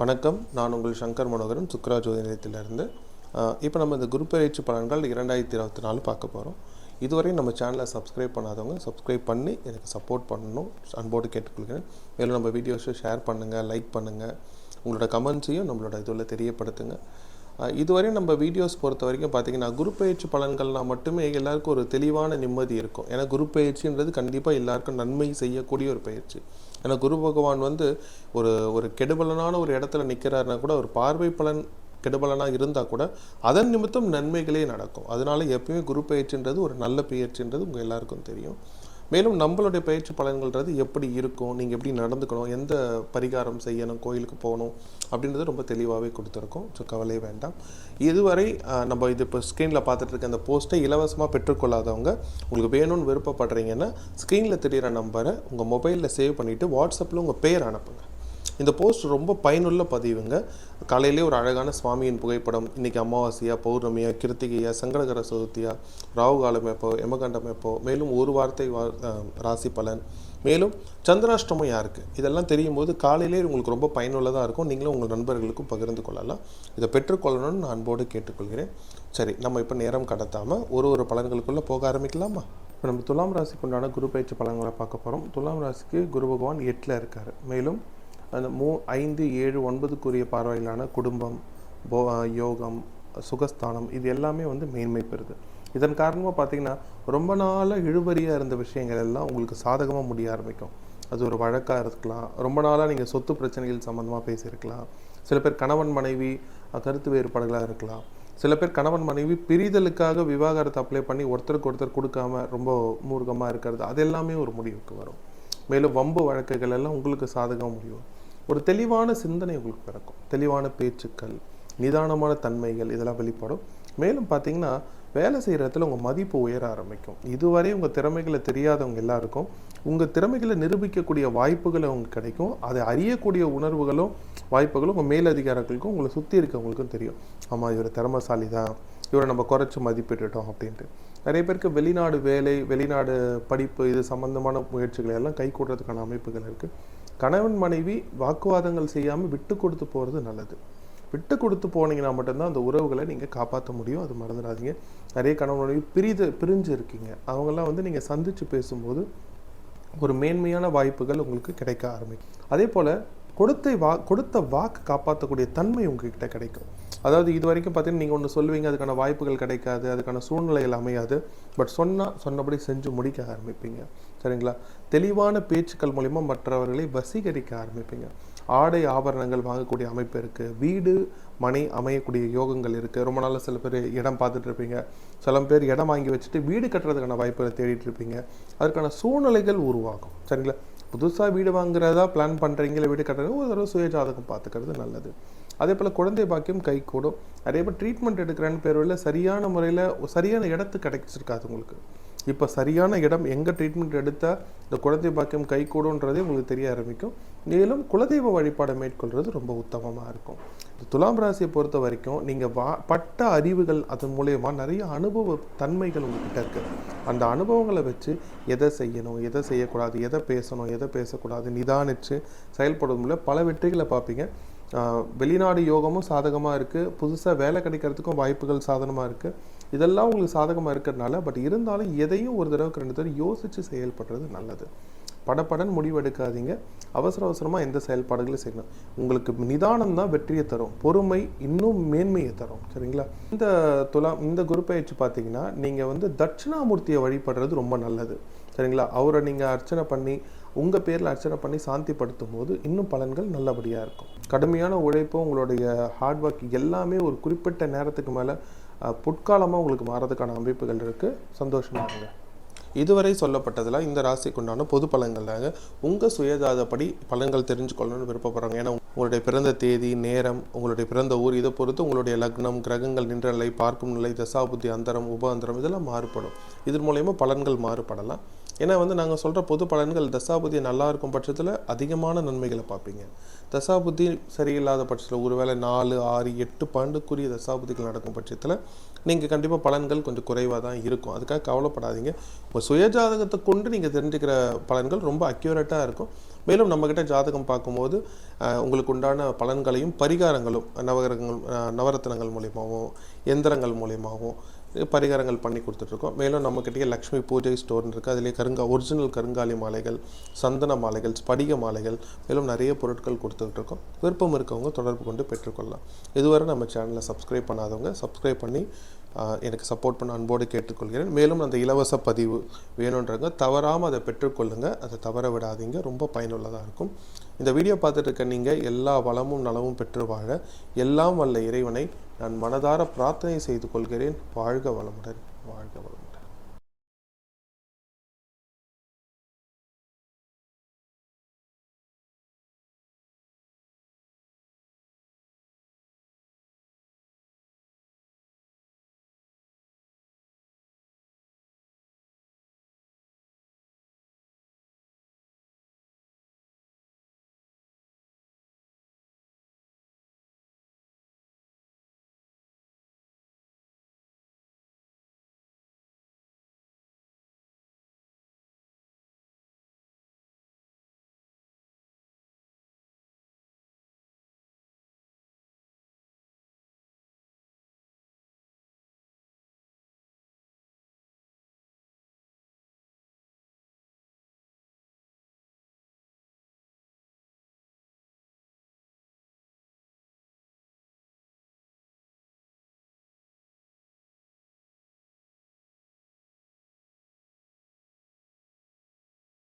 வணக்கம். நான் உங்கள் சங்கர் மனோகரன் சுக்ரா ஜோதி நிலையத்திலிருந்து இப்போ நம்ம இந்த குரு பயிற்சி பலன்கள் இரண்டாயிரத்தி இருபத்தி நாலு பார்க்க போகிறோம் இதுவரை நம்ம சேனலை சப்ஸ்கிரைப் பண்ணாதவங்க சப்ஸ்கிரைப் பண்ணி எனக்கு சப்போர்ட் பண்ணணும். அன்போடு கேட்டுக்கொள்கிறேன். மேலும் நம்ம வீடியோஸை ஷேர் பண்ணுங்கள் லைக் பண்ணுங்கள் உங்களோட கமெண்ட்ஸையும் நம்மளோட இதில் தெரியப்படுத்துங்க. இதுவரை நம்ம வீடியோஸ் பொறுத்த வரைக்கும் பார்த்தீங்கன்னா குரு பயிற்சி பலன்கள்னால் மட்டுமே எல்லாருக்கும் ஒரு தெளிவான நிம்மதி இருக்கும். ஏன்னா குரு பயிற்சின்றது கண்டிப்பாக எல்லாருக்கும் நன்மை செய்யக்கூடிய ஒரு பயிற்சி. ஏன்னா குரு பகவான் வந்து ஒரு ஒரு கெடுபலனான ஒரு இடத்துல நிற்கிறாருன்னா கூட ஒரு பார்வை பலன் கெடுபலனாக இருந்தால் கூட அதன் நிமித்தம் நன்மைகளே நடக்கும். அதனால எப்பயுமே குரு பயிற்சின்றது ஒரு நல்ல பயிற்சின்றது உங்கள் எல்லாருக்கும் தெரியும். மேலும் நம்மளுடைய பயிற்சி பலன்கள்ன்றது எப்படி இருக்கும் நீங்கள் எப்படி நடந்துக்கணும் எந்த பரிகாரம் செய்யணும் கோயிலுக்கு போகணும் அப்படின்றது ரொம்ப தெளிவாகவே கொடுத்துருக்கோம். ஸோ கவலையே வேண்டாம். இதுவரை நம்ம இது இப்போ ஸ்க்ரீனில் பார்த்துட்டு இருக்க அந்த போஸ்ட்டை இலவசமாக பெற்றுக்கொள்ளாதவங்க உங்களுக்கு வேணும்னு விருப்பப்படுறீங்கன்னா ஸ்க்ரீனில் தெரிகிற நம்பரை உங்கள் மொபைலில் சேவ் பண்ணிவிட்டு வாட்ஸ்அப்பில் உங்கள் பேர் அனுப்புங்க. இந்த போஸ்ட் ரொம்ப பயனுள்ள பதிவுங்க. காலையிலே ஒரு அழகான சுவாமியின் புகைப்படம் இன்றைக்கி அமாவாசையா பௌர்ணமியா கிருத்திகையா சங்கடகர சதுர்த்தியா ராகு காலம் எப்போ எமகண்டம் எப்போ மேலும் ஒரு வார்த்தை ராசி பலன். மேலும் சந்திராஷ்டமம் யாருக்கு? இதெல்லாம் தெரியும் போது காலையிலே உங்களுக்கு ரொம்ப பயனுள்ளதாக இருக்கும். நீங்களும் உங்கள் நண்பர்களுக்கும் பகிர்ந்து கொள்ளலாம். இதை பெற்றுக்கொள்ளணும்னு நான் அன்போடு கேட்டுக்கொள்கிறேன். சரி நம்ம இப்போ நேரம் கடத்தாமல் ஒரு ஒரு பலன்களுக்குள்ளே போக ஆரம்பிக்கலாமா? இப்போ நம்ம துலாம் ராசிக்கு உண்டான குரு பயிற்சி பலன்களை பார்க்க போகிறோம் துலாம் ராசிக்கு குரு பகவான் எட்டில் இருக்கார். மேலும் அந்த மூ ஐந்து ஏழு ஒன்பதுக்குரிய பார்வையிலான குடும்பம் போ யோகம் சுகஸ்தானம் இது எல்லாமே வந்து மேன்மை பெறுது. இதன் காரணமாக பார்த்தீங்கன்னா ரொம்ப நாளாக இழுபறியாக இருந்த விஷயங்கள் எல்லாம் உங்களுக்கு சாதகமாக முடிய ஆரம்பிக்கும். அது ஒரு வழக்காக இருக்கலாம். ரொம்ப நாளாக நீங்கள் சொத்து பிரச்சனைகள் சம்மந்தமாக பேசியிருக்கலாம். சில பேர் கணவன் மனைவி கருத்து வேறுபாடுகளாக இருக்கலாம். சில பேர் கணவன் மனைவி பிரிதலுக்காக விவாகரத்தை அப்ளை பண்ணி ஒருத்தருக்கு ஒருத்தர் கொடுக்காம ரொம்ப மூர்க்கமாக இருக்கிறது அது எல்லாமே ஒரு முடிவுக்கு வரும். மேலும் வம்பு வழக்குகள் எல்லாம் உங்களுக்கு சாதகமாக முடியும். ஒரு தெளிவான சிந்தனை உங்களுக்கு பிறக்கும். தெளிவான பேச்சுக்கள் நிதானமான தன்மைகள் இதெல்லாம் வெளிப்படும். மேலும் பார்த்தீங்கன்னா வேலை செய்கிற இடத்துல உங்கள் மதிப்பு உயர ஆரம்பிக்கும். இதுவரை உங்கள் திறமைகளை தெரியாதவங்க எல்லாருக்கும் உங்கள் திறமைகளை நிரூபிக்கக்கூடிய வாய்ப்புகள் உங்களுக்கு கிடைக்கும். அதை அறியக்கூடிய உணர்வுகளும் வாய்ப்புகளும் உங்கள் மேலதிகாரிகளுக்கும் உங்களை சுற்றி இருக்கவங்களுக்கும் தெரியும். ஆமாம் இவர் திறமசாலி தான் இவரை நம்ம குறைச்சி மதிப்பிட்டுட்டோம் அப்படின்ட்டு. நிறைய பேருக்கு வெளிநாடு வேலை வெளிநாடு படிப்பு இது சம்மந்தமான முயற்சிகளை எல்லாம் கை கூடுறதுக்கான அமைப்புகள் இருக்குது கணவன் மனைவி வாக்குவாதங்கள் செய்யாமல் விட்டு கொடுத்து போகிறது நல்லது. விட்டு கொடுத்து போனீங்கன்னா மட்டும்தான் அந்த உறவுகளை நீங்கள் காப்பாற்ற முடியும். அது மறந்துடாதீங்க. நிறைய கணவன் மனைவி பிரிது பிரிஞ்சு இருக்கீங்க. அவங்கெல்லாம் வந்து நீங்கள் சந்தித்து பேசும்போது ஒரு மேன்மையான வாய்ப்புகள் உங்களுக்கு கிடைக்க ஆரம்பிக்கும். அதே போல் கொடுத்த வா கொடுத்த வாக்கு காப்பாற்றக்கூடிய தன்மை உங்ககிட்ட கிடைக்கும். அதாவது இது வரைக்கும் பார்த்தீங்கன்னா நீங்கள் ஒன்று சொல்லுவீங்க அதுக்கான வாய்ப்புகள் கிடைக்காது அதுக்கான சூழ்நிலைகள் அமையாது. பட் சொன்னால் சொன்னபடி செஞ்சு முடிக்க ஆரம்பிப்பீங்க. சரிங்களா? தெளிவான பேச்சுக்கள் மூலிமா மற்றவர்களை வசீகரிக்க ஆரம்பிப்பீங்க. ஆடை ஆபரணங்கள் வாங்கக்கூடிய அமைப்பு இருக்குது வீடு மனை அமையக்கூடிய யோகங்கள் இருக்குது ரொம்ப நாளாக சில பேர் இடம் பார்த்துட்டு இருப்பீங்க. சில பேர் இடம் வாங்கி வச்சுட்டு வீடு கட்டுறதுக்கான வாய்ப்புகளை தேடிட்டு இருப்பீங்க. அதற்கான சூழ்நிலைகள் உருவாகும். சரிங்களா? புதுசாக வீடு வாங்குறதா பிளான் பண்ணுறீங்களா வீடு கட்டுறது ஒரு தடவை சுய ஜாதகம் பார்த்துக்கிறது நல்லது. அதே போல் குழந்தை பாக்கியம் கை கூடும். அதே போல் ட்ரீட்மெண்ட் எடுக்கிறேன்னு பேரில் சரியான முறையில் சரியான இடத்து கிடைச்சிருக்காது உங்களுக்கு. இப்போ சரியான இடம் எங்கே ட்ரீட்மெண்ட் எடுத்தால் இந்த குழந்தை பாக்கியம் கை கூடுன்றதே உங்களுக்கு தெரிய ஆரம்பிக்கும். மேலும் குலதெய்வ வழிபாடை மேற்கொள்வது ரொம்ப உத்தமமாக இருக்கும். துலாம் ராசியை பொறுத்த வரைக்கும் நீங்கள் வா பட்ட அறிவுகள் அதன் மூலயமா நிறைய அனுபவ தன்மைகள் உங்ககிட்ட இருக்குது அந்த அனுபவங்களை வச்சு எதை செய்யணும் எதை செய்யக்கூடாது எதை பேசணும் எதை பேசக்கூடாது நிதானித்து செயல்படுவதில் பல வெற்றிகளை பார்ப்பீங்க. வெளிநாடு யோகமும் சாதகமாக இருக்குது புதுசாக வேலை கிடைக்கிறதுக்கும் வாய்ப்புகள் சாதனமாக இருக்குது இதெல்லாம் உங்களுக்கு சாதகமாக இருக்கிறதுனால பட் இருந்தாலும் எதையும் ஒரு தடவைக்கு ரெண்டு தடவை யோசித்து செயல்படுறது நல்லது. படப்படன் முடிவெடுக்காதீங்க. அவசர அவசரமாக எந்த செயல்பாடுகளும் செய்யணும். உங்களுக்கு நிதானம் தான் வெற்றியை தரும். பொறுமை இன்னும் மேன்மையை தரும். சரிங்களா? இந்த துலாம் இந்த குரு பயிற்சி பார்த்தீங்கன்னா நீங்கள் வந்து தட்சிணாமூர்த்தியை வழிபடுறது ரொம்ப நல்லது. சரிங்களா? அவரை நீங்கள் அர்ச்சனை பண்ணி உங்கள் பேரில் அர்ச்சனை பண்ணி சாந்திப்படுத்தும் போது இன்னும் பலன்கள் நல்லபடியாக இருக்கும். கடுமையான உழைப்பு உங்களுடைய ஹார்ட் ஒர்க் எல்லாமே ஒரு குறிப்பிட்ட நேரத்துக்கு மேலே புட்காலமாக உங்களுக்கு மாறதுக்கான அமைப்புகள் இருக்குது சந்தோஷமாக இருங்க. இதுவரை சொல்லப்பட்டதில் இந்த ராசிக்கு உண்டான பொது பலன்கள் தாங்க உங்கள் சுயஜாதப்படி பலன்கள் தெரிஞ்சுக்கொள்ளணும்னு விருப்பப்படுறாங்க. ஏன்னா உங்களுடைய பிறந்த தேதி நேரம் உங்களுடைய பிறந்த ஊர் இதை பொறுத்து உங்களுடைய லக்னம் கிரகங்கள் நின்ற நிலை பார்க்கும் நிலை தசாபுத்தி அந்தரம் உப அந்தரம் இதெல்லாம் மாறுபடும். இதன் மூலயமா பலன்கள் மாறுபடலாம். ஏன்னா வந்து நாங்கள் சொல்கிற பொது பலன்கள் தசாபுத்தி நல்லா இருக்கும் பட்சத்தில் அதிகமான நன்மைகளை பார்ப்பீங்க. தசாபுத்தி சரியில்லாத பட்சத்தில் ஒருவேளை நாலு ஆறு எட்டு பன்னெண்டுக்குரிய தசாபுத்திகள் நடக்கும் பட்சத்தில் நீங்கள் கண்டிப்பாக பலன்கள் கொஞ்சம் குறைவாக தான் இருக்கும். அதுக்காக கவலைப்படாதீங்க. உங்கள் சுயஜாதகத்தை கொண்டு நீங்கள் தெரிஞ்சுக்கிற பலன்கள் ரொம்ப அக்யூரேட்டாக இருக்கும். மேலும் நம்மக்கிட்ட ஜாதகம் பார்க்கும்போது உங்களுக்கு உண்டான பலன்களையும் பரிகாரங்களும் நவகிரகங்கள் அஹ், நவரத்னங்கள் மூலியமாகவும் எந்திரங்கள் மூலியமாகவும் பரிகாரங்கள் பண்ணி கொடுத்துட்ருக்கோம். மேலும் நம்மக்கிட்டே லக்ஷ்மி பூஜை ஸ்டோர்னு இருக்குது அதிலே கருங்கா ஒரிஜினல் கருங்காலி மாலைகள் சந்தன மாலைகள் ஸ்படிக மாலைகள் மேலும் நிறைய பொருட்கள் கொடுத்துட்ருக்கோம். விருப்பம் இருக்கவங்க தொடர்பு கொண்டு பெற்றுக்கொள்ளலாம். இதுவரை நம்ம சேனலை சப்ஸ்கிரைப் பண்ணாதவங்க சப்ஸ்கிரைப் பண்ணி எனக்கு சப்போர்ட் பண்ண அன்போடு கேட்டுக்கொள்கிறேன். மேலும் அந்த இலவச பதிவு வேணுன்றவங்க தவறாமல் அதை பெற்றுக்கொள்ளுங்கள் அதை தவற விடாதீங்க. ரொம்ப பயனுள்ளதாக இருக்கும். இந்த வீடியோ பார்த்துட்டு இருக்க நீங்கள் எல்லா வளமும் நலமும் பெற்று வாழ எல்லாம் வல்ல இறைவனை நான் மனதார பிரார்த்தனை செய்து கொள்கிறேன். வாழ்க வளமுடன் வாழ்க வளமுடன்.